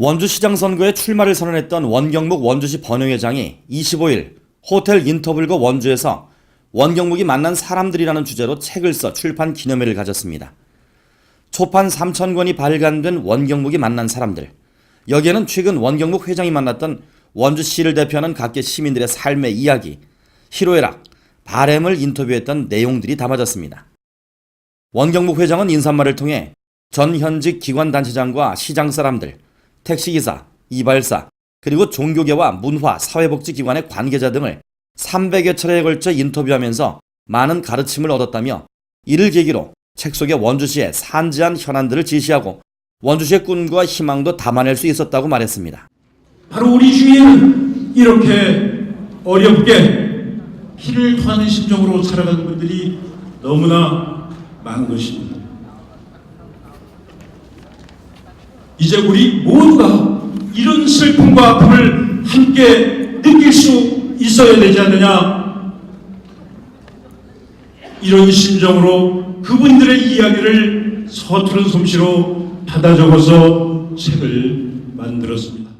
원주시장 선거에 출마를 선언했던 원경묵 원주시 번영회장이 25일 호텔 인터블거 원주에서 원경묵이 만난 사람들이라는 주제로 책을 써 출판 기념회를 가졌습니다. 초판 3천 권이 발간된 원경묵이 만난 사람들. 여기에는 최근 원경묵 회장이 만났던 원주시를 대표하는 각계 시민들의 삶의 이야기, 희로애락, 바램을 인터뷰했던 내용들이 담아졌습니다. 원경묵 회장은 인사말을 통해 전 현직 기관 단체장과 시장 사람들, 택시기사, 이발사, 그리고 종교계와 문화, 사회복지기관의 관계자 등을 300여 차례에 걸쳐 인터뷰하면서 많은 가르침을 얻었다며 이를 계기로 책 속에 원주시의 산지한 현안들을 제시하고 원주시의 꿈과 희망도 담아낼 수 있었다고 말했습니다. 바로 우리 주위에는 이렇게 어렵게 피를 토하는 심정으로 살아가는 분들이 너무나 많은 것입니다. 이제 우리 모두가 이런 슬픔과 아픔을 함께 느낄 수 있어야 되지 않느냐. 이런 심정으로 그분들의 이야기를 서투른 솜씨로 받아 적어서 책을 만들었습니다.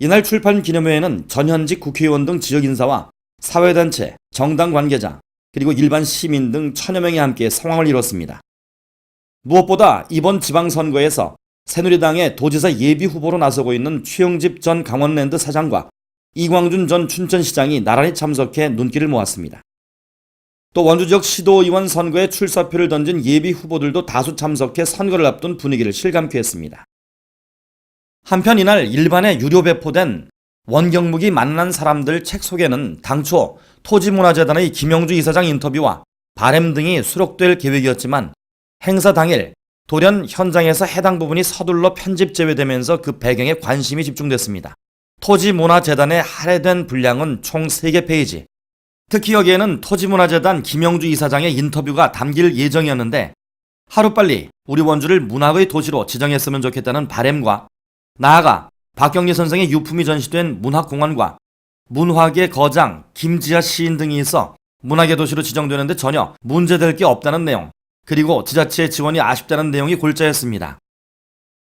이날 출판 기념회에는 전현직 국회의원 등 지역 인사와 사회단체, 정당 관계자, 그리고 일반 시민 등 천여 명이 함께 성황을 이뤘습니다. 무엇보다 이번 지방선거에서 새누리당의 도지사 예비 후보로 나서고 있는 최영집 전 강원랜드 사장과 이광준 전 춘천시장이 나란히 참석해 눈길을 모았습니다. 또 원주 지역 시도의원 선거에 출사표를 던진 예비 후보들도 다수 참석해 선거를 앞둔 분위기를 실감케 했습니다. 한편 이날 일반에 유료 배포된 원경묵이 만난 사람들 책 속에는 당초 토지문화재단의 김영주 이사장 인터뷰와 바램 등이 수록될 계획이었지만 행사 당일 돌연 현장에서 해당 부분이 서둘러 편집 제외되면서 그 배경에 관심이 집중됐습니다. 토지문화재단에 할애된 분량은 총 3개 페이지. 특히 여기에는 토지문화재단 김영주 이사장의 인터뷰가 담길 예정이었는데 하루빨리 우리 원주를 문학의 도시로 지정했으면 좋겠다는 바램과 나아가 박경리 선생의 유품이 전시된 문학공원과 문화계 거장 김지아 시인 등이 있어 문학의 도시로 지정되는데 전혀 문제될 게 없다는 내용 그리고 지자체의 지원이 아쉽다는 내용이 골자였습니다.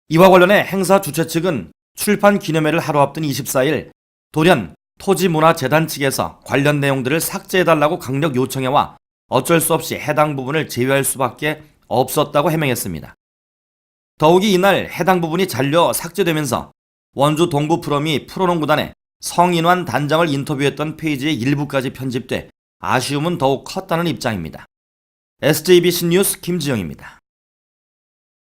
이와 관련해 행사 주최 측은 출판 기념회를 하루 앞둔 24일 돌연 토지문화재단 측에서 관련 내용들을 삭제해달라고 강력 요청해와 어쩔 수 없이 해당 부분을 제외할 수밖에 없었다고 해명했습니다. 더욱이 이날 해당 부분이 잘려 삭제되면서 원주 동부 프로미 프로농구단의 성인환 단장을 인터뷰했던 페이지의 일부까지 편집돼 아쉬움은 더욱 컸다는 입장입니다. SJBC 뉴스 김지영입니다.